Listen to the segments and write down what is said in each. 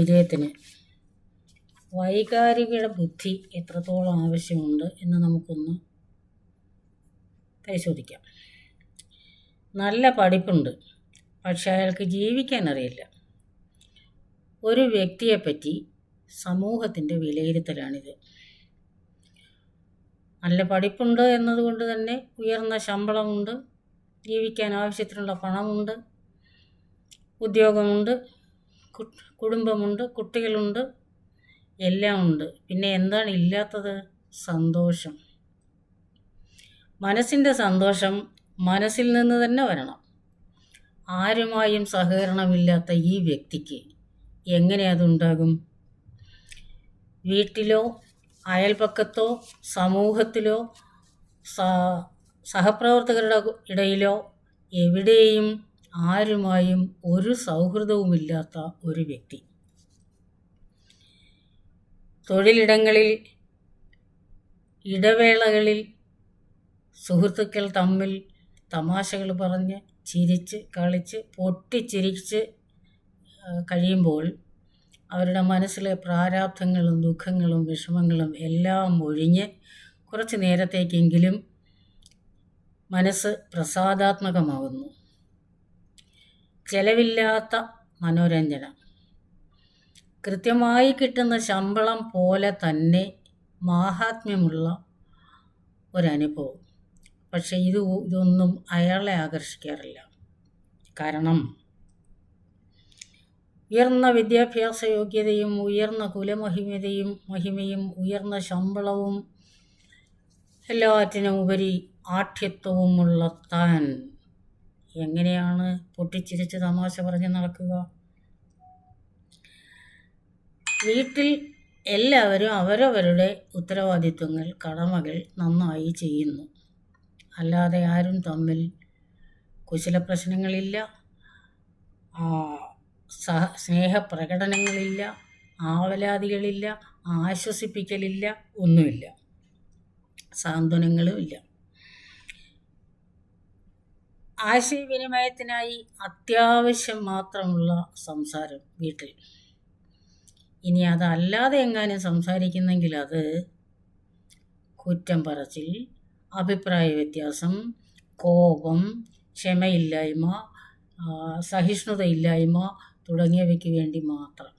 വിജയത്തിന്. വൈകാരിക ബുദ്ധി എത്രത്തോളം ആവശ്യമുണ്ട് എന്ന് നമുക്കൊന്ന് പരിശോധിക്കാം. നല്ല പഠിപ്പുണ്ട് പക്ഷെ അയാൾക്ക് ജീവിക്കാൻ അറിയില്ല. ഒരു വ്യക്തിയെപ്പറ്റി സമൂഹത്തിന്റെ വിലയിരുത്തലാണിത്. നല്ല പഠിപ്പുണ്ട് എന്നതുകൊണ്ട് തന്നെ ഉയർന്ന ശമ്പളമുണ്ട് ജീവിക്കാൻ ആവശ്യത്തിനുള്ള പണമുണ്ട് ഉദ്യോഗമുണ്ട് കുടുംബമുണ്ട് കുട്ടികളുണ്ട് എല്ലാം ഉണ്ട് പിന്നെ എന്താണ് ഇല്ലാത്തത്? സന്തോഷം. മനസ്സിന്റെ സന്തോഷം മനസ്സിൽ നിന്ന് തന്നെ വരണം. ആരുമായും സഹകരണമില്ലാത്ത ഈ വ്യക്തിക്ക് എങ്ങനെ അതുണ്ടാകും? വീട്ടിലോ അയൽപക്കത്തോ സമൂഹത്തിലോ സഹപ്രവർത്തകരുടെ ഇടയിലോ എവിടെയും ആരുമായും ഒരു സൗഹൃദവുമില്ലാത്ത ഒരു വ്യക്തി. തൊഴിലിടങ്ങളിൽ ഇടവേളകളിൽ സുഹൃത്തുക്കൾ തമ്മിൽ തമാശകൾ പറഞ്ഞ് ചിരിച്ച് കളിച്ച് പൊട്ടിച്ചിരിച്ച് കഴിയുമ്പോൾ അവരുടെ മനസ്സിലെ പ്രാരാബ്ധങ്ങളും ദുഃഖങ്ങളും വിഷമങ്ങളും എല്ലാം ഒഴിഞ്ഞ് കുറച്ച് നേരത്തേക്കെങ്കിലും മനസ്സ് പ്രസാദാത്മകമാകുന്നു. ചെലവില്ലാത്ത മനോരഞ്ജനം. കൃത്യമായി കിട്ടുന്ന ശമ്പളം പോലെ തന്നെ മാഹാത്മ്യമുള്ള ഒരനുഭവം. പക്ഷെ ഇത് ഇതൊന്നും അയാളെ ആകർഷിക്കാറില്ല. കാരണം ഉയർന്ന വിദ്യാഭ്യാസ യോഗ്യതയും ഉയർന്ന കുലമഹിമതയും മഹിമയും ഉയർന്ന ശമ്പളവും എല്ലാറ്റിനും ഉപരി ആഠ്യത്വവുമുള്ള താൻ എങ്ങനെയാണ് പൊട്ടിച്ചിരിച്ച് തമാശ പറഞ്ഞ് നടക്കുക? വീട്ടിൽ എല്ലാവരും അവരവരുടെ ഉത്തരവാദിത്വങ്ങൾ കടമകൾ നന്നായി ചെയ്യുന്നു. അല്ലാതെ ആരും തമ്മിൽ കുശല പ്രശ്നങ്ങളില്ല സഹ സ്നേഹപ്രകടനങ്ങളില്ല ആവലാതികളില്ല ആശ്വസിപ്പിക്കലില്ല ഒന്നുമില്ല. സാന്ത്വനങ്ങളും ഇല്ല. ആശയവിനിമയത്തിനായി അത്യാവശ്യം മാത്രമുള്ള സംസാരം വീട്ടിൽ. ഇനി അതല്ലാതെ എങ്ങാനും സംസാരിക്കുന്നെങ്കിൽ അത് കുറ്റം പറച്ചിൽ അഭിപ്രായ വ്യത്യാസം കോപം ക്ഷമയില്ലായ്മ സഹിഷ്ണുതയില്ലായ്മ തുടങ്ങിയവയ്ക്ക് വേണ്ടി മാത്രം.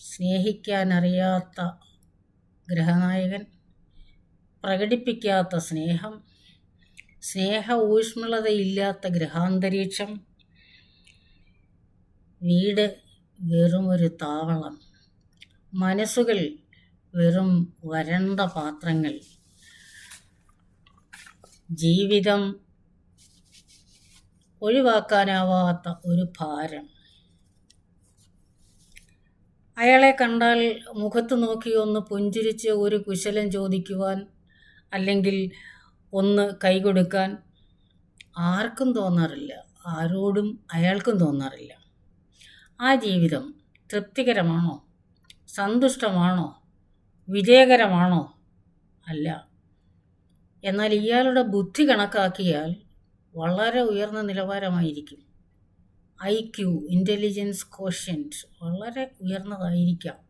സ്നേഹിക്കാനറിയാത്ത ഗ്രഹനായകൻ പ്രകടിപ്പിക്കാത്ത സ്നേഹം സ്നേഹ ഊഷ്മളതയില്ലാത്ത ഗ്രഹാന്തരീക്ഷം വീട് വെറുമൊരു താവളം മനസ്സുകൾ വെറും വരണ്ട പാത്രങ്ങൾ ജീവിതം ഒഴിവാക്കാനാവാത്ത ഒരു ഭാരം. അയാളെ കണ്ടാൽ മുഖത്ത് നോക്കി ഒന്ന് പുഞ്ചിരിച്ച് ഒരു കുശലം ചോദിക്കുവാൻ അല്ലെങ്കിൽ ഒന്ന് കൈ കൊടുക്കാൻ ആർക്കും തോന്നാറില്ല. ആരോടും അയാൾക്കും തോന്നാറില്ല. ആ ജീവിതം തൃപ്തികരമാണോ? സന്തുഷ്ടമാണോ? വിജയകരമാണോ? അല്ല. എന്നാൽ ഇയാളുടെ ബുദ്ധി കണക്കാക്കിയാൽ വളരെ ഉയർന്ന നിലവാരമായിരിക്കും. ഐ ക്യു ഇന്റലിജൻസ് കോഷ്യന്റ് വളരെ ഉയർന്നതായിരിക്കാം.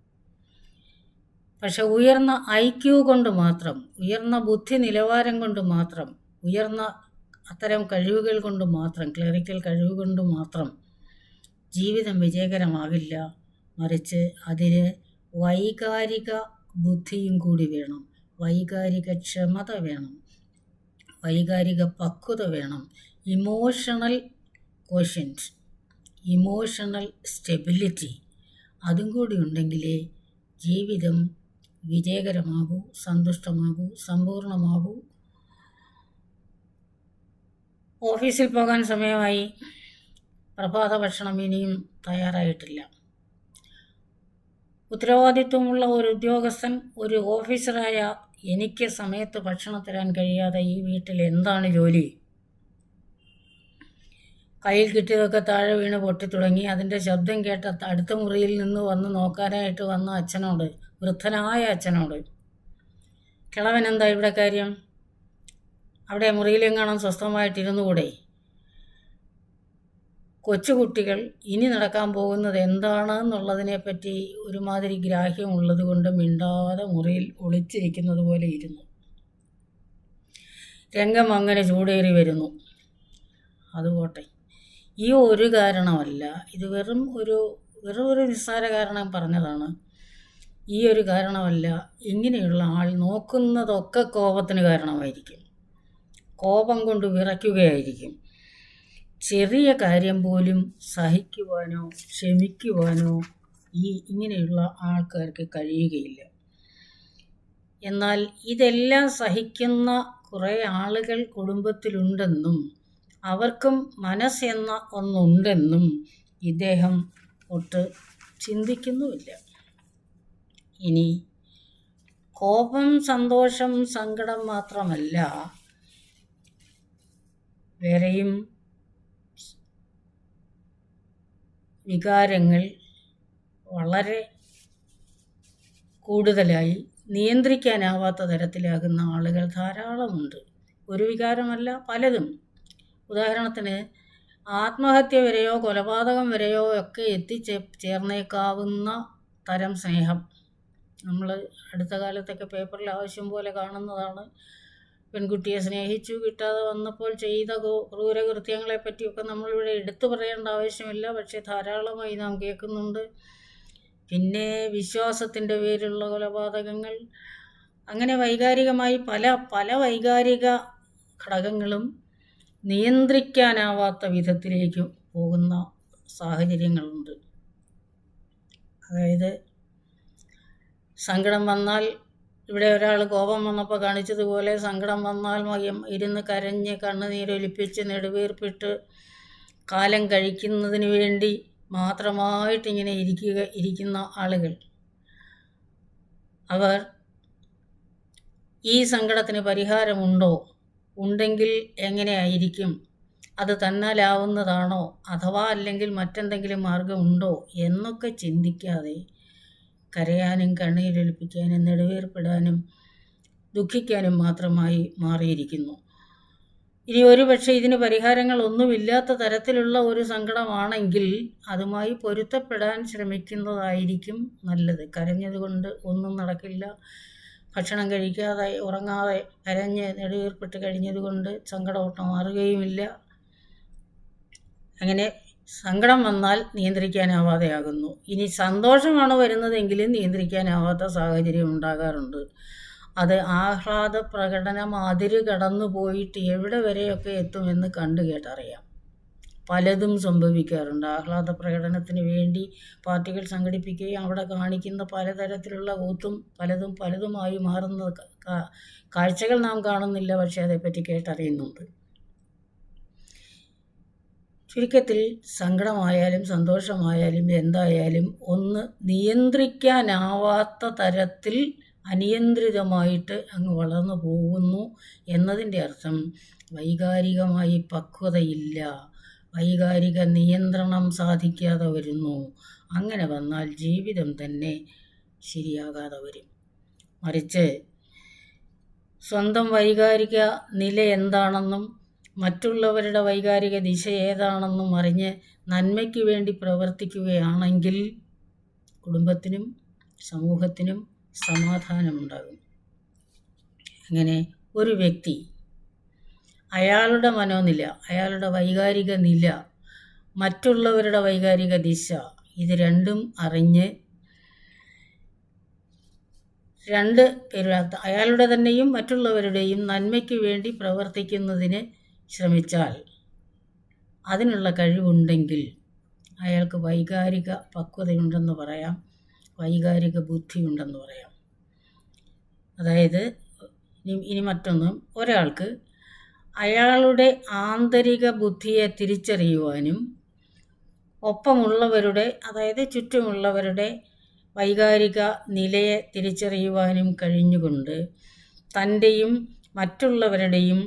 പക്ഷെ ഉയർന്ന ഐ ക്യൂ കൊണ്ട് മാത്രം ഉയർന്ന ബുദ്ധി നിലവാരം കൊണ്ട് മാത്രം ഉയർന്ന അത്തരം കഴിവുകൾ കൊണ്ട് മാത്രം ക്ലറിക്കൽ കഴിവ് കൊണ്ട് മാത്രം ജീവിതം വിജയകരമാകില്ല. മറിച്ച് അതിന് വൈകാരിക ബുദ്ധിയും കൂടി വേണം. വൈകാരിക ക്ഷമത വേണം. വൈകാരിക പക്വത വേണം. ഇമോഷണൽ കോഷ്യന്റ് ഇമോഷണൽ സ്റ്റെബിലിറ്റി അതും കൂടി ഉണ്ടെങ്കിലേ ജീവിതം വിജയകരമാകൂ സന്തുഷ്ടമാകൂ സമ്പൂർണമാകൂ. ഓഫീസിൽ പോകാൻ സമയമായി. പ്രഭാത ഭക്ഷണം ഇനിയും തയ്യാറായിട്ടില്ല. ഉത്തരവാദിത്വമുള്ള ഒരു ഉദ്യോഗസ്ഥൻ ഒരു ഓഫീസറായ എനിക്ക് സമയത്ത് ഭക്ഷണം തരാൻ കഴിയാതെ ഈ വീട്ടിൽ എന്താണ് ജോലി? കയ്യിൽ കിട്ടിയതൊക്കെ താഴെ വീണ് പൊട്ടിത്തുടങ്ങി. അതിന്റെ ശബ്ദം കേട്ട അടുത്ത മുറിയിൽ നിന്ന് വന്ന് നോക്കാനായിട്ട് വന്ന അച്ഛനോട് വൃദ്ധനായ അച്ഛനോട് കിളവൻ എന്താ ഇവിടെ കാര്യം? അവിടെ മുറിയിലെങ്ങാണം സ്വസ്ഥമായിട്ടിരുന്നു കൂടെ കൊച്ചുകുട്ടികൾ ഇനി നടക്കാൻ പോകുന്നത് എന്താണെന്നുള്ളതിനെപ്പറ്റി ഒരുമാതിരി ഗ്രാഹ്യമുള്ളത് കൊണ്ട് മിണ്ടാതെ മുറിയിൽ ഒളിച്ചിരിക്കുന്നത് പോലെ ഇരുന്നു. രംഗം അങ്ങനെ ചൂടേറി വരുന്നു. അതുപോട്ടെ. ഈ ഒരു കാരണമല്ല ഇത് വെറും ഒരു വെറും ഒരു നിസ്സാര കാരണം പറഞ്ഞതാണ്. ഈ ഒരു കാരണമല്ല ഇങ്ങനെയുള്ള ആൾ നോക്കുന്നതൊക്കെ കോപത്തിന് കാരണമായിരിക്കും. കോപം കൊണ്ട് വിറയ്ക്കുകയായിരിക്കും. ചെറിയ കാര്യം പോലും സഹിക്കുവാനോ ക്ഷമിക്കുവാനോ ഈ ഇങ്ങനെയുള്ള ആൾക്കാർക്ക് കഴിയുകയില്ല. എന്നാൽ ഇതെല്ലാം സഹിക്കുന്ന കുറേ ആളുകൾ കുടുംബത്തിലുണ്ടെന്നും അവർക്കും മനസ്സെന്ന ഒന്നുണ്ടെന്നും ഇദ്ദേഹം ഒട്ട് ചിന്തിക്കുന്നുമില്ല. ഇനി കോപം സന്തോഷം സങ്കടം മാത്രമല്ല വേറെയും വികാരങ്ങൾ വളരെ കൂടുതലായി നിയന്ത്രിക്കാനാവാത്ത തരത്തിലാകുന്ന ആളുകൾ ധാരാളമുണ്ട്. ഒരു വികാരമല്ല പലതും. ഉദാഹരണത്തിന് ആത്മഹത്യ വരെയോ കൊലപാതകം വരെയോ ഒക്കെ എത്തിച്ചേ ചേർന്നേക്കാവുന്ന തരം സ്നേഹം. നമ്മൾ അടുത്ത കാലത്തൊക്കെ പേപ്പറിൽ ആവശ്യം പോലെ കാണുന്നതാണ്. പെൺകുട്ടിയെ സ്നേഹിച്ചു കിട്ടാതെ വന്നപ്പോൾ ചെയ്ത ക്രൂരകൃത്യങ്ങളെ പറ്റിയൊക്കെ നമ്മളിവിടെ എടുത്തു പറയേണ്ട ആവശ്യമില്ല. പക്ഷേ ധാരാളമായി നാം കേൾക്കുന്നുണ്ട്. പിന്നെ വിശ്വാസത്തിന്റെ പേരിലുള്ള കൊലപാതകങ്ങൾ. അങ്ങനെ വൈകാരികമായി പല പല വൈകാരിക ഘടകങ്ങളും നിയന്ത്രിക്കാനാവാത്ത വിധത്തിലേക്ക് പോകുന്ന സാഹചര്യങ്ങളുണ്ട്. അതായത് സങ്കടം വന്നാൽ ഇവിടെ ഒരാൾ കോപം വന്നപ്പോൾ കാണിച്ചതുപോലെ സങ്കടം വന്നാൽ മയം ഇരുന്ന് കരഞ്ഞ് കണ്ണുനീരൊലിപ്പിച്ച് നെടുവീർപ്പിട്ട് കാലം കഴിക്കുന്നതിന് വേണ്ടി മാത്രമായിട്ടിങ്ങനെ ഇരിക്കുക ഇരിക്കുന്ന ആളുകൾ. അവർ ഈ സങ്കടത്തിന് പരിഹാരമുണ്ടോ? ഉണ്ടെങ്കിൽ എങ്ങനെയായിരിക്കും? അത് തന്നാലാവുന്നതാണോ? അഥവാ അല്ലെങ്കിൽ മറ്റെന്തെങ്കിലും മാർഗമുണ്ടോ എന്നൊക്കെ ചിന്തിക്കാതെ കരയാനും കണ്ണീരൊലിപ്പിക്കാനും നെടുവേർപ്പെടാനും ദുഃഖിക്കാനും മാത്രമായി മാറിയിരിക്കുന്നു. ഇനി ഒരു പക്ഷേ ഇതിന് പരിഹാരങ്ങളൊന്നുമില്ലാത്ത തരത്തിലുള്ള ഒരു സങ്കടമാണെങ്കിൽ അതുമായി പൊരുത്തപ്പെടാൻ ശ്രമിക്കുന്നതായിരിക്കും നല്ലത്. കരഞ്ഞതുകൊണ്ട് ഒന്നും നടക്കില്ല. ഭക്ഷണം കഴിക്കാതെ ഉറങ്ങാതെ കരഞ്ഞ് നെടുവേർപ്പെട്ട് കഴിഞ്ഞതുകൊണ്ട് സങ്കടം ഒട്ടും മാറുകയുമില്ല. അങ്ങനെ സങ്കടം വന്നാൽ നിയന്ത്രിക്കാനാവാതെയാകുന്നു. ഇനി സന്തോഷമാണ് വരുന്നതെങ്കിലും നിയന്ത്രിക്കാനാവാത്ത സാഹചര്യം ഉണ്ടാകാറുണ്ട്. അത് ആഹ്ലാദ പ്രകടനം അതിര് കടന്നു പോയിട്ട് എവിടെ വരെയൊക്കെ എത്തുമെന്ന് കണ്ടു കേട്ടറിയാം. പലതും സംഭവിക്കാറുണ്ട്. ആഹ്ലാദ പ്രകടനത്തിന് വേണ്ടി പാർട്ടികൾ സംഘടിപ്പിക്കുകയും അവിടെ കാണിക്കുന്ന പലതരത്തിലുള്ള കൂത്തും പലതും പലതുമായി മാറുന്ന കാഴ്ചകൾ നാം കാണുന്നില്ല പക്ഷേ അതേപ്പറ്റി കേട്ടറിയുന്നുണ്ട്. ചുരുക്കത്തിൽ സങ്കടമായാലും സന്തോഷമായാലും എന്തായാലും ഒന്ന് നിയന്ത്രിക്കാനാവാത്ത തരത്തിൽ അനിയന്ത്രിതമായിട്ട് അങ്ങ് വളർന്നു പോകുന്നു എന്നതിന്റെ അർത്ഥം വൈകാരികമായി പക്വതയില്ല. വൈകാരിക നിയന്ത്രണം സാധിക്കാതെ വരുന്നു. അങ്ങനെ വന്നാൽ ജീവിതം തന്നെ ശരിയാകാതെ വരും. മറിച്ച് സ്വന്തം വൈകാരിക നില എന്താണെന്നും മറ്റുള്ളവരുടെ വൈകാരിക ദിശ ഏതാണെന്നും അറിഞ്ഞ് നന്മയ്ക്ക് വേണ്ടി പ്രവർത്തിക്കുകയാണെങ്കിൽ കുടുംബത്തിനും സമൂഹത്തിനും സമാധാനമുണ്ടാകും. അങ്ങനെ ഒരു വ്യക്തി അയാളുടെ മനോനില അയാളുടെ വൈകാരിക നില മറ്റുള്ളവരുടെ വൈകാരിക ദിശ ഇത് രണ്ടും അറിഞ്ഞ് രണ്ട് പേരുടെ അയാളുടെ തന്നെയും മറ്റുള്ളവരുടെയും നന്മയ്ക്ക് വേണ്ടി പ്രവർത്തിക്കുന്നതിന് ശ്രമിച്ചാൽ അതിനുള്ള കഴിവുണ്ടെങ്കിൽ അയാൾക്ക് വൈകാരിക പക്വതയുണ്ടെന്ന് പറയാം വൈകാരിക ബുദ്ധിയുണ്ടെന്ന് പറയാം. അതായത് ഇനി മറ്റൊന്നും ഒരാൾക്ക് അയാളുടെ ആന്തരിക ബുദ്ധിയെ തിരിച്ചറിയുവാനും ഒപ്പമുള്ളവരുടെ അതായത് ചുറ്റുമുള്ളവരുടെ വൈകാരിക നിലയെ തിരിച്ചറിയുവാനും കഴിഞ്ഞുകൊണ്ട് തന്റെയും മറ്റുള്ളവരുടെയും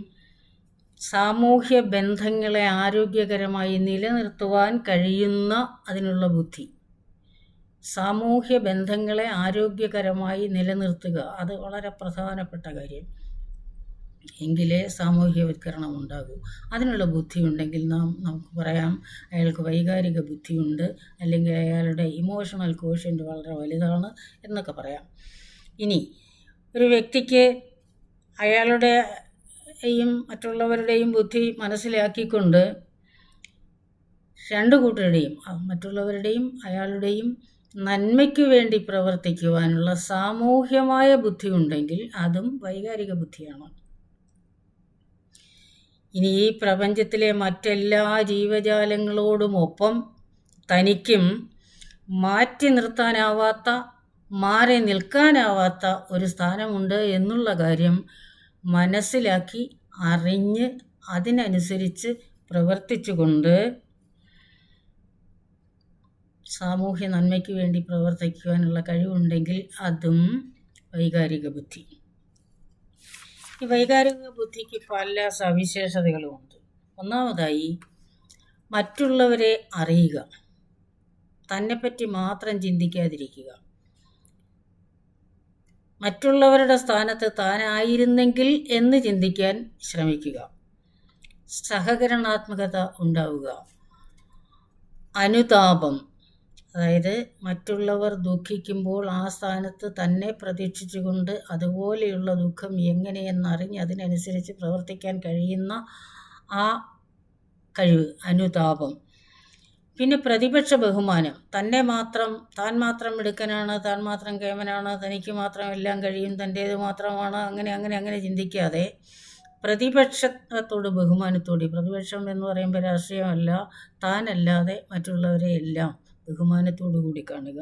സാമൂഹ്യ ബന്ധങ്ങളെ ആരോഗ്യകരമായി നിലനിർത്തുവാൻ കഴിയുന്ന അതിനുള്ള ബുദ്ധി. സാമൂഹ്യ ബന്ധങ്ങളെ ആരോഗ്യകരമായി നിലനിർത്തുക അത് വളരെ പ്രധാനപ്പെട്ട കാര്യം. എങ്കിലേ സാമൂഹ്യവൽക്കരണം ഉണ്ടാകൂ. അതിനുള്ള ബുദ്ധിയുണ്ടെങ്കിൽ നാം നമുക്ക് പറയാം അയാൾക്ക് വൈകാരിക ബുദ്ധിയുണ്ട് അല്ലെങ്കിൽ അയാളുടെ ഇമോഷണൽ കോഷ്യന്റ് വളരെ വലുതാണ് എന്നൊക്കെ പറയാം. ഇനി ഒരു വ്യക്തിക്ക് അയാളുടെയും മറ്റുള്ളവരുടെയും ബുദ്ധി മനസ്സിലാക്കിക്കൊണ്ട് രണ്ടു കൂട്ടരുടെയും മറ്റുള്ളവരുടെയും അയാളുടെയും നന്മയ്ക്ക് വേണ്ടി പ്രവർത്തിക്കുവാനുള്ള സാമൂഹ്യമായ ബുദ്ധി ഉണ്ടെങ്കിൽ അതും വൈകാരിക ബുദ്ധിയാണ്. ഇനി ഈ പ്രപഞ്ചത്തിലെ മറ്റെല്ലാ ജീവജാലങ്ങളോടുമൊപ്പം തനിക്കും മാറ്റി നിർത്താനാവാത്ത മാറി നിൽക്കാനാവാത്ത ഒരു സ്ഥാനമുണ്ട് എന്നുള്ള കാര്യം മനസ്സിലാക്കി അറിഞ്ഞ് അതിനനുസരിച്ച് പ്രവർത്തിച്ചുകൊണ്ട് സാമൂഹ്യ നന്മയ്ക്ക് വേണ്ടി പ്രവർത്തിക്കുവാനുള്ള കഴിവുണ്ടെങ്കിൽ അതും വൈകാരിക ബുദ്ധി. ഈ വൈകാരിക ബുദ്ധിക്ക് പല സവിശേഷതകളുമുണ്ട് ഒന്നാമതായി മറ്റുള്ളവരെ അറിയുക. തന്നെപ്പറ്റി മാത്രം ചിന്തിക്കാതിരിക്കുക. മറ്റുള്ളവരുടെ സ്ഥാനത്ത് താനായിരുന്നെങ്കിൽ എന്ന് ചിന്തിക്കാൻ ശ്രമിക്കുക. സഹകരണാത്മകത ഉണ്ടാവുക. അനുതാപം. അതായത് മറ്റുള്ളവർ ദുഃഖിക്കുമ്പോൾ ആ സ്ഥാനത്ത് തന്നെ പ്രതീക്ഷിച്ചുകൊണ്ട് അതുപോലെയുള്ള ദുഃഖം എങ്ങനെയെന്നറിഞ്ഞ് അതിനനുസരിച്ച് പ്രവർത്തിക്കാൻ കഴിയുന്ന ആ കഴിവ് അനുതാപം. പിന്നെ പ്രതിപക്ഷ ബഹുമാനം. തന്നെ മാത്രം താൻ മാത്രം മിടുക്കനാണ് താൻ മാത്രം കേമനാണ് തനിക്ക് മാത്രം എല്ലാം കഴിയും തന്റേത് മാത്രമാണ് അങ്ങനെ അങ്ങനെ അങ്ങനെ ചിന്തിക്കാതെ പ്രതിപക്ഷത്തോട് ബഹുമാനത്തോടെ പ്രതിപക്ഷം എന്ന് പറയുമ്പോൾ രാഷ്ട്രീയമല്ല താനല്ലാതെ മറ്റുള്ളവരെ എല്ലാം ബഹുമാനത്തോടു കൂടി കാണുക.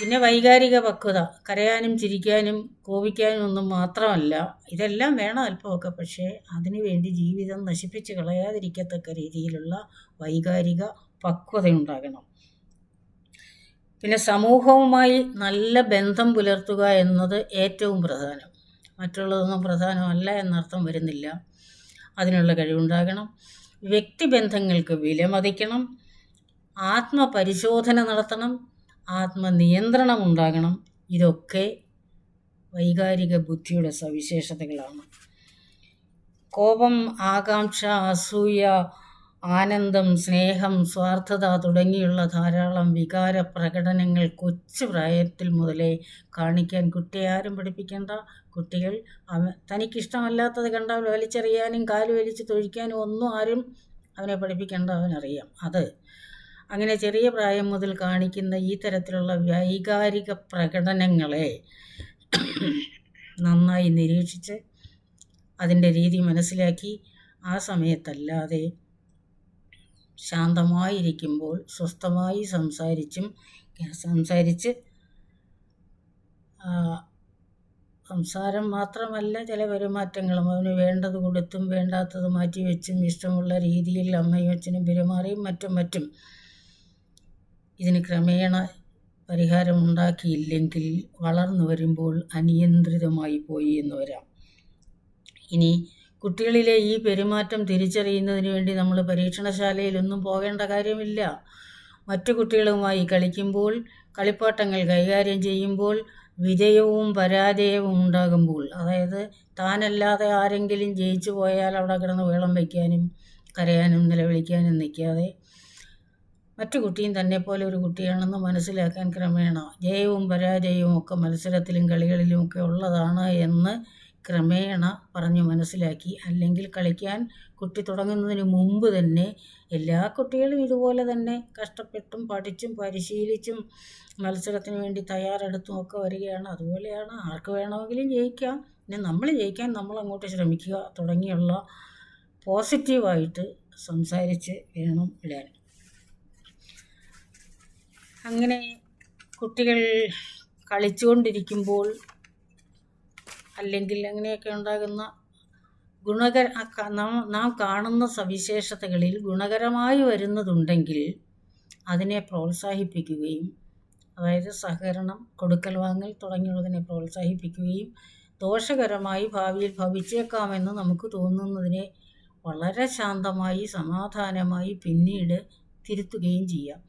പിന്നെ വൈകാരിക പക്വത. കരയാനും ചിരിക്കാനും കോപിക്കാനും ഒന്നും മാത്രമല്ല ഇതെല്ലാം വേണം അല്പമൊക്കെ. പക്ഷേ അതിനുവേണ്ടി ജീവിതം നശിപ്പിച്ച് കളയാതിരിക്കത്തക്ക രീതിയിലുള്ള വൈകാരിക പക്വത ഉണ്ടാകണം പിന്നെ സമൂഹവുമായി നല്ല ബന്ധം പുലർത്തുക എന്നത് ഏറ്റവും പ്രധാനം. മറ്റുള്ളതൊന്നും പ്രധാനമല്ല എന്നർത്ഥം വരുന്നില്ല. അതിനുള്ള കഴിവുണ്ടാകണം. വ്യക്തിബന്ധങ്ങൾക്ക് വിലമതിക്കണം. ആത്മപരിശോധന നടത്തണം. ആത്മനിയന്ത്രണം ഉണ്ടാകണം ഇതൊക്കെ വൈകാരിക ബുദ്ധിയുടെ സവിശേഷതകളാണ്. കോപം ആകാംക്ഷ അസൂയ ആനന്ദം സ്നേഹം സ്വാർത്ഥത തുടങ്ങിയുള്ള ധാരാളം വികാര പ്രകടനങ്ങൾ കൊച്ചു പ്രായത്തിൽ മുതലേ കാണിക്കാൻ കുട്ടിയെ ആരും പഠിപ്പിക്കേണ്ട. കുട്ടികൾ അവ തനിക്കിഷ്ടമല്ലാത്തത് കണ്ടാൽ വലിച്ചെറിയാനും കാൽ വലിച്ച് തൊഴിക്കാനും ഒന്നും ആരും അവനെ പഠിപ്പിക്കേണ്ട അവനറിയാം. അത് അങ്ങനെ ചെറിയ പ്രായം മുതൽ കാണിക്കുന്ന ഈ തരത്തിലുള്ള വൈകാരിക പ്രകടനങ്ങളെ നന്നായി നിരീക്ഷിച്ച് അതിന്റെ രീതി മനസ്സിലാക്കി ആ സമയത്തല്ലാതെ ശാന്തമായിരിക്കുമ്പോൾ സ്വസ്ഥമായി സംസാരിച്ചും സംസാരിച്ച് സംസാരം മാത്രമല്ല ചില പെരുമാറ്റങ്ങളും അവന് വേണ്ടത് കൊടുത്തും വേണ്ടാത്തത് മാറ്റിവെച്ചും ഇഷ്ടമുള്ള രീതിയിൽ അമ്മയും അച്ഛനും പെരുമാറിയും മറ്റും മറ്റും ഇതിന് ക്രമേണ പരിഹാരമുണ്ടാക്കിയില്ലെങ്കിൽ വളർന്നു വരുമ്പോൾ അനിയന്ത്രിതമായി പോയി എന്ന് വരാം. ഇനി കുട്ടികളിലെ ഈ പെരുമാറ്റം തിരിച്ചറിയുന്നതിന് വേണ്ടി നമ്മൾ പരീക്ഷണശാലയിലൊന്നും പോകേണ്ട കാര്യമില്ല. മറ്റു കുട്ടികളുമായി കളിക്കുമ്പോൾ കളിപ്പാട്ടങ്ങൾ കൈകാര്യം ചെയ്യുമ്പോൾ വിജയവും പരാജയവും ഉണ്ടാകുമ്പോൾ അതായത് താനല്ലാതെ ആരെങ്കിലും ജയിച്ചു പോയാൽ അവിടെ കിടന്ന് വേളം വയ്ക്കാനും കരയാനും നിലവിളിക്കാനും നിൽക്കാതെ മറ്റു കുട്ടിയും തന്നെ പോലെ ഒരു കുട്ടിയാണെന്ന് മനസ്സിലാക്കാൻ ക്രമേണ ജയവും പരാജയവും ഒക്കെ മത്സരത്തിലും കളികളിലും ഒക്കെ ഉള്ളതാണ് എന്ന് ക്രമേണ പറഞ്ഞു മനസ്സിലാക്കി. അല്ലെങ്കിൽ കളിക്കാൻ കുട്ടി തുടങ്ങുന്നതിന് മുമ്പ് തന്നെ എല്ലാ കുട്ടികളും ഇതുപോലെ തന്നെ കഷ്ടപ്പെട്ടും പഠിച്ചും പരിശീലിച്ചും മത്സരത്തിന് വേണ്ടി തയ്യാറെടുത്തും ഒക്കെ വരികയാണ്. അതുപോലെയാണ് ആർക്ക് വേണമെങ്കിലും ജയിക്കാം. പിന്നെ നമ്മൾ ജയിക്കാൻ നമ്മൾ അങ്ങോട്ട് ശ്രമിക്കുക തുടങ്ങിയുള്ള പോസിറ്റീവായിട്ട് സംസാരിച്ച് വേണം ഇടാൻ അങ്ങനെ കുട്ടികൾ കളിച്ചുകൊണ്ടിരിക്കുമ്പോൾ അല്ലെങ്കിൽ അങ്ങനെയൊക്കെ ഉണ്ടാകുന്ന ഗുണകര നാം കാണുന്ന സവിശേഷതകളിൽ ഗുണകരമായി വരുന്നതുണ്ടെങ്കിൽ അതിനെ പ്രോത്സാഹിപ്പിക്കുകയും അതായത് സഹകരണം കൊടുക്കൽ വാങ്ങൽ തുടങ്ങിയുള്ളതിനെ പ്രോത്സാഹിപ്പിക്കുകയും ദോഷകരമായി ഭാവിയിൽ ഭവിച്ചേക്കാമെന്ന് നമുക്ക് തോന്നുന്നതിനെ വളരെ ശാന്തമായി സമാധാനമായി പിന്നീട് തിരുത്തുകയും ചെയ്യാം.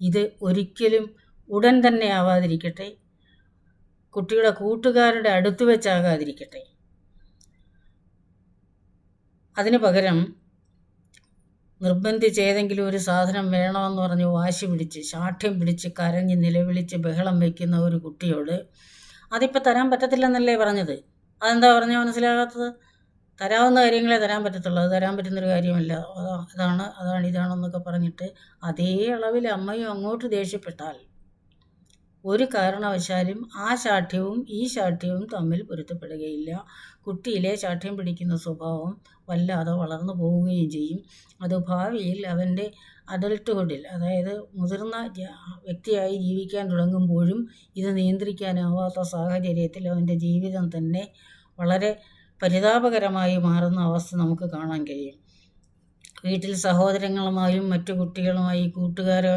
ഇത് ഒരിക്കലും ഉടൻ തന്നെ ആവാതിരിക്കട്ടെ. കുട്ടിയുടെ കൂട്ടുകാരുടെ അടുത്ത് വെച്ചാകാതിരിക്കട്ടെ. അതിന് പകരം നിർബന്ധിച്ച് ഏതെങ്കിലും ഒരു സാധനം വേണമെന്ന് പറഞ്ഞ് വാശി പിടിച്ച് ശാഠ്യം പിടിച്ച് കരഞ്ഞ് നിലവിളിച്ച് ബഹളം വയ്ക്കുന്ന ഒരു കുട്ടിയോട് അതിപ്പോൾ തരാൻ പറ്റത്തില്ലെന്നല്ലേ പറഞ്ഞത്? അതെന്താ പറഞ്ഞാൽ മനസ്സിലാകാത്തത്? തരാവുന്ന കാര്യങ്ങളെ തരാൻ പറ്റത്തുള്ളൂ. അത് തരാൻ പറ്റുന്നൊരു കാര്യമല്ല. അതാ അതാണ് അതാണ് ഇതാണെന്നൊക്കെ പറഞ്ഞിട്ട് അതേ അളവിൽ അമ്മയും അങ്ങോട്ട് ദേഷ്യപ്പെട്ടാൽ ഒരു കാരണവശാലും ആ ശാഠ്യവും ഈ ശാഠ്യവും തമ്മിൽ പൊരുത്തപ്പെടുകയില്ല. കുട്ടിയിലെ ശാഠ്യം പിടിക്കുന്ന സ്വഭാവം വല്ലാതെ വളർന്നു പോവുകയും ചെയ്യും. അത് ഭാവിയിൽ അവന്റെ അഡൽട്ട്ഹുഡിൽ അതായത് മുതിർന്ന വ്യക്തിയായി ജീവിക്കാൻ തുടങ്ങുമ്പോഴും ഇത് നിയന്ത്രിക്കാനാവാത്ത സാഹചര്യത്തിൽ അവന്റെ ജീവിതം തന്നെ വളരെ പരിതാപകരമായി മാറുന്ന അവസ്ഥ നമുക്ക് കാണാൻ കഴിയും. വീട്ടിൽ സഹോദരങ്ങളുമായും മറ്റു കുട്ടികളുമായി കൂട്ടുകാരോ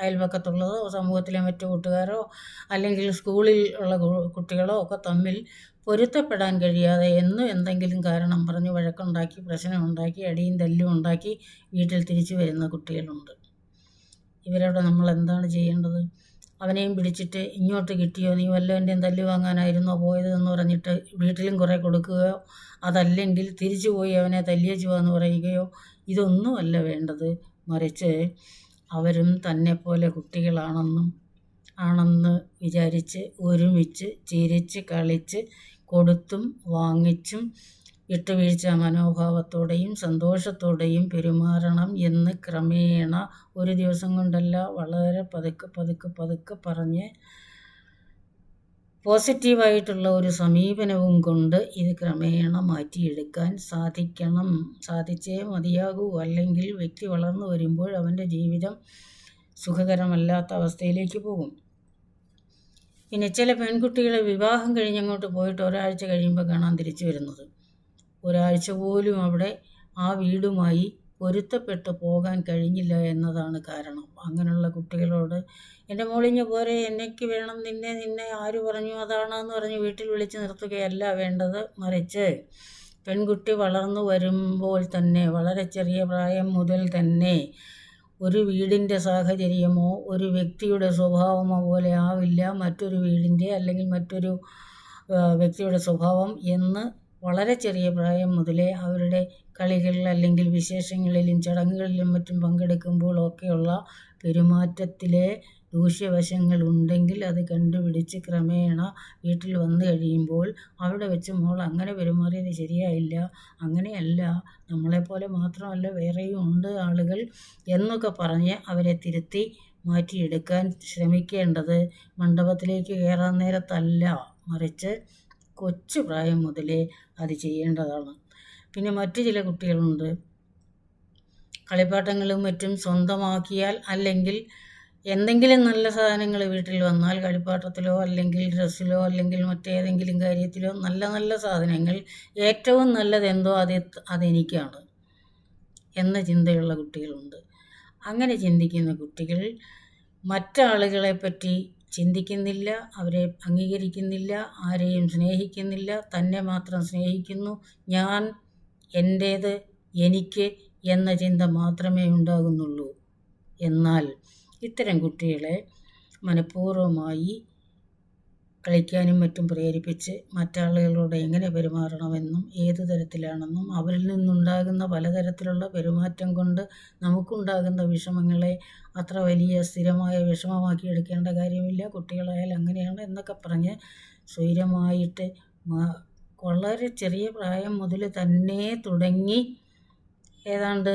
അയൽപക്കത്തുള്ളതോ സമൂഹത്തിലെ മറ്റു കൂട്ടുകാരോ അല്ലെങ്കിൽ സ്കൂളിൽ ഉള്ള കുട്ടികളോ ഒക്കെ തമ്മിൽ പൊരുത്തപ്പെടാൻ കഴിയാതെ എന്നും എന്തെങ്കിലും കാരണം പറഞ്ഞ് വഴക്കുണ്ടാക്കി പ്രശ്നമുണ്ടാക്കി അടിയും തല്ലും ഉണ്ടാക്കി വീട്ടിൽ തിരിച്ചു വരുന്ന കുട്ടികളുണ്ട്. ഇവരോട് നമ്മൾ എന്താണ് ചെയ്യേണ്ടത്? അവനെയും പിടിച്ചിട്ട് ഇങ്ങോട്ട് കിട്ടിയോ? നീ വല്ലവന്റെയും തല്ല് വാങ്ങാനായിരുന്നോ പോയത് എന്ന് പറഞ്ഞിട്ട് വീട്ടിലും കുറേ കൊടുക്കുകയോ അതല്ലെങ്കിൽ തിരിച്ചു പോയി അവനെ തല്ലിയച്ചു എന്ന് പറയുകയോ? ഇതൊന്നുമല്ല വേണ്ടത് മറിച്ച് അവരും തന്നെ പോലെ കുട്ടികളാണെന്നും ആണെന്ന് വിചാരിച്ച് ഒരുമിച്ച് ചിരിച്ച് കളിച്ച് കൊടുത്തും വാങ്ങിച്ചും വിട്ടുവീഴ്ച മനോഭാവത്തോടെയും സന്തോഷത്തോടെയും പെരുമാറണം എന്ന് ക്രമേണ ഒരു ദിവസം കൊണ്ടല്ല വളരെ പതുക്കെ പതുക്കെ പതുക്കെ പറഞ്ഞ് പോസിറ്റീവായിട്ടുള്ള ഒരു സമീപനവും കൊണ്ട് ഇത് ക്രമേണ മാറ്റിയെടുക്കാൻ സാധിക്കണം. സാധിച്ചേ മതിയാകൂ. അല്ലെങ്കിൽ വ്യക്തി വളർന്നു വരുമ്പോൾ അവന്റെ ജീവിതം സുഖകരമല്ലാത്ത അവസ്ഥയിലേക്ക് പോകും. പിന്നെ ചില പെൺകുട്ടികളെ വിവാഹം കഴിഞ്ഞങ്ങോട്ട് പോയിട്ട് ഒരാഴ്ച കഴിയുമ്പോൾ കാണാൻ തിരിച്ചു വരുന്നത്. ഒരാഴ്ച പോലും അവിടെ ആ വീടുമായി പൊരുത്തപ്പെട്ട് പോകാൻ കഴിഞ്ഞില്ല എന്നതാണ് കാരണം. അങ്ങനെയുള്ള കുട്ടികളോട് എന്റെ മോളിഞ്ഞ് പോരെ എന്നേക്ക് വേണം നിന്നെ നിന്നെ ആര് പറഞ്ഞു അതാണെന്ന് പറഞ്ഞ് വീട്ടിൽ വിളിച്ച് നിർത്തുകയല്ല വേണ്ടത് മറിച്ച് പെൺകുട്ടി വളർന്നു വരുമ്പോൾ തന്നെ വളരെ ചെറിയ പ്രായം മുതൽ തന്നെ ഒരു വീടിന്റെ സാഹചര്യമോ ഒരു വ്യക്തിയുടെ സ്വഭാവമോ പോലെ ആവില്ല മറ്റൊരു വീടിന്റെ അല്ലെങ്കിൽ മറ്റൊരു വ്യക്തിയുടെ സ്വഭാവം എന്ന് വളരെ ചെറിയ പ്രായം മുതലേ അവരുടെ കളികളിൽ അല്ലെങ്കിൽ വിശേഷങ്ങളിലും ചടങ്ങുകളിലും മറ്റും പങ്കെടുക്കുമ്പോഴൊക്കെയുള്ള പെരുമാറ്റത്തിലെ ദൂഷ്യവശങ്ങൾ ഉണ്ടെങ്കിൽ അത് കണ്ടുപിടിച്ച് ക്രമേണ വീട്ടിൽ വന്നു കഴിയുമ്പോൾ അവിടെ വെച്ച് മോൾ അങ്ങനെ പെരുമാറിയത് ശരിയായില്ല. അങ്ങനെയല്ല. നമ്മളെപ്പോലെ മാത്രമല്ല വേറെയും ഉണ്ട് ആളുകൾ എന്നൊക്കെ പറഞ്ഞ് അവരെ തിരുത്തി മാറ്റിയെടുക്കാൻ ശ്രമിക്കേണ്ടത് മണ്ഡപത്തിലേക്ക് കയറാൻ നേരത്തല്ല. മറിച്ച് കൊച്ചു പ്രായം മുതലേ അത് ചെയ്യേണ്ടതാണ്. പിന്നെ മറ്റു ചില കുട്ടികളുണ്ട്. കളിപ്പാട്ടങ്ങളും മറ്റും സ്വന്തമാക്കിയാൽ അല്ലെങ്കിൽ എന്തെങ്കിലും നല്ല സാധനങ്ങൾ വീട്ടിൽ വന്നാൽ കളിപ്പാട്ടത്തിലോ അല്ലെങ്കിൽ ഡ്രസ്സിലോ അല്ലെങ്കിൽ മറ്റേതെങ്കിലും കാര്യത്തിലോ നല്ല നല്ല സാധനങ്ങൾ ഏറ്റവും നല്ലതെന്തോ അത് അതെനിക്കാണ് എന്ന ചിന്തയുള്ള കുട്ടികളുണ്ട്. അങ്ങനെ ചിന്തിക്കുന്ന കുട്ടികൾ മറ്റാളുകളെ പറ്റി ചിന്തിക്കുന്നില്ല അവരെ അംഗീകരിക്കുന്നില്ല ആരെയും സ്നേഹിക്കുന്നില്ല തന്നെ മാത്രം സ്നേഹിക്കുന്നു ഞാൻ എന്റേത് എനിക്ക് എന്ന ചിന്ത മാത്രമേ ഉണ്ടാകുന്നുള്ളൂ. എന്നാൽ ഇത്തരം കുട്ടികളെ മനഃപൂർവമായി കളിക്കാനും മറ്റും പ്രേരിപ്പിച്ച് മറ്റാളുകളോട് എങ്ങനെ പെരുമാറണമെന്നും ഏത് തരത്തിലാണെന്നും അവരിൽ നിന്നുണ്ടാകുന്ന പലതരത്തിലുള്ള പെരുമാറ്റം കൊണ്ട് നമുക്കുണ്ടാകുന്ന വിഷമങ്ങളെ അത്ര വലിയ സ്ഥിരമായ വിഷമമാക്കി എടുക്കേണ്ട കാര്യമില്ല. കുട്ടികളായാൽ അങ്ങനെയാണ് എന്നൊക്കെ പറഞ്ഞ് സ്വൈരമായിട്ട് വളരെ ചെറിയ പ്രായം മുതൽ തന്നെ തുടങ്ങി ഏതാണ്ട്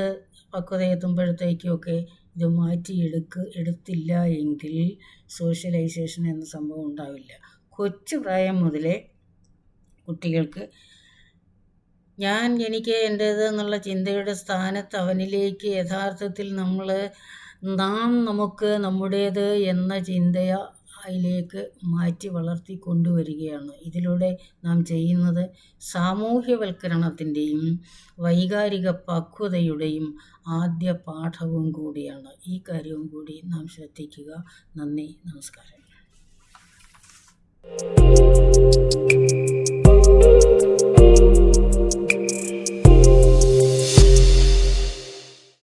പക്വതയെത്തുമ്പോഴത്തേക്കുമൊക്കെ ഇത് മാറ്റിയെടുക്ക് എടുത്തില്ല എങ്കിൽ സോഷ്യലൈസേഷൻ എന്ന സംഭവം ഉണ്ടാവില്ല. കൊച്ചു പ്രായം മുതലേ കുട്ടികൾക്ക് ഞാൻ എനിക്ക് എന്റേത് എന്നുള്ള ചിന്തയുടെ സ്ഥാനത്ത് അവനിലേക്ക് യഥാർത്ഥത്തിൽ നമ്മൾ നാം നമുക്ക് നമ്മുടേത് എന്ന ചിന്തയ അതിലേക്ക് മാറ്റി വളർത്തി കൊണ്ടുവരികയാണ്. ഇതിലൂടെ നാം ചെയ്യുന്നത് സാമൂഹ്യവൽക്കരണത്തിന്റെയും വൈകാരിക പക്വതയുടെയും ആദ്യ പാഠവും കൂടിയാണ്. ഈ കാര്യവും കൂടി നാം ശ്രദ്ധിക്കുക. നന്ദി. നമസ്കാരം. Thank you.